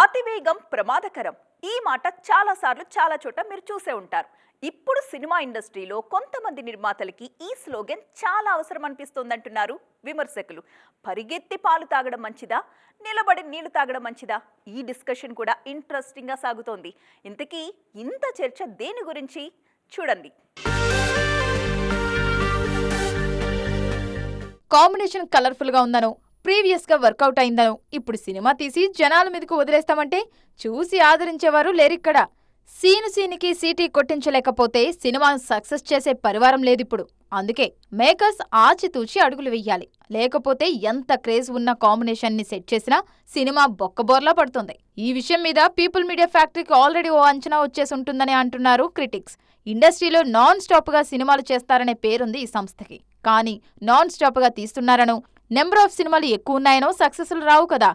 అతివేగం ప్రమాదకరం. ఈ మాట చాలాసార్లు చాలా చోట మీరు చూసే ఉంటారు. ఇప్పుడు సినిమా ఇండస్ట్రీలో కొంతమంది నిర్మాతలకి ఈ స్లోగన్ చాలా అవసరం అనిపిస్తోందంటున్నారు విమర్శకులు. పరిగెత్తి పాలు తాగడం మంచిదా? నిలబడి నీళ్ళు తాగడం మంచిదా? ఈ డిస్కషన్ కూడా ఇంట్రెస్టింగ్గా సాగుతోంది. ఇంతకీ ఇంత చర్చ దేని గురించి? చూడండి. కాంబినేషన్ కలర్ఫుల్గా ఉందను. ప్రీవియస్గా వర్కౌట్ అయిందను ఇప్పుడు సినిమా తీసి జనాల మీదకు వదిలేస్తామంటే చూసి ఆదరించేవారు లేరిక్కడ సీను సీనికి సీటీ కొట్టించలేకపోతే సినిమాను సక్సెస్ చేసే పరివారం లేదిప్పుడు. అందుకే మేకర్స్ ఆచితూచి అడుగులు వెయ్యాలి లేకపోతే ఎంత క్రేజ్ ఉన్న కాంబినేషన్ని సెట్ చేసినా సినిమా బొక్కబోర్లా పడుతుంది. ఈ విషయం మీద పీపుల్ మీడియా ఫ్యాక్టరీకి ఆల్రెడీ ఓ అంచనా వచ్చేసి ఉంటుందని అంటున్నారు క్రిటిక్స్. ఇండస్ట్రీలో నాన్ స్టాప్గా సినిమాలు చేస్తారనే పేరుంది ఈ సంస్థకి. కానీ నాన్ స్టాప్గా తీస్తున్నారను నెంబర్ ఆఫ్ సినిమాలు ఎక్కువ ఉన్నాయనో సక్సెస్లు రావు కదా.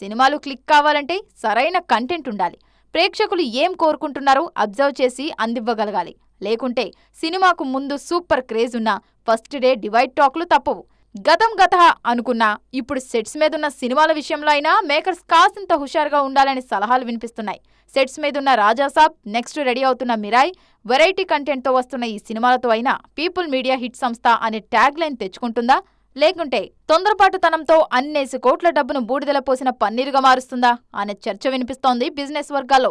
సినిమాలు క్లిక్ కావాలంటే సరైన కంటెంట్ ఉండాలి. ప్రేక్షకులు ఏం కోరుకుంటున్నారో అబ్జర్వ్ చేసి అందివ్వగలగాలి. లేకుంటే సినిమాకు ముందు సూపర్ క్రేజ్ ఉన్న ఫస్ట్ డే డివైడ్ టాక్లు తప్పవు. గతం గత అనుకున్నా ఇప్పుడు సెట్స్ మీదున్న సినిమాల విషయంలో అయినా మేకర్స్ కాసింత హుషారుగా ఉండాలని సలహాలు వినిపిస్తున్నాయి. సెట్స్ మీదున్న రాజాసాబ్ నెక్స్ట్ రెడీ అవుతున్న మిరాయ్ వెరైటీ కంటెంట్తో వస్తున్న ఈ సినిమాలతో అయినా పీపుల్ మీడియా హిట్ సంస్థ అనే ట్యాగ్ లైన్ తెచ్చుకుంటుందా? లేకుంటే తొందరపాటుతనంతో అన్నేసి కోట్ల డబ్బును బూడిదల పోసిన పన్నీరుగా మారుస్తుందా? అనే చర్చ వినిపిస్తోంది బిజినెస్ వర్గాల్లో.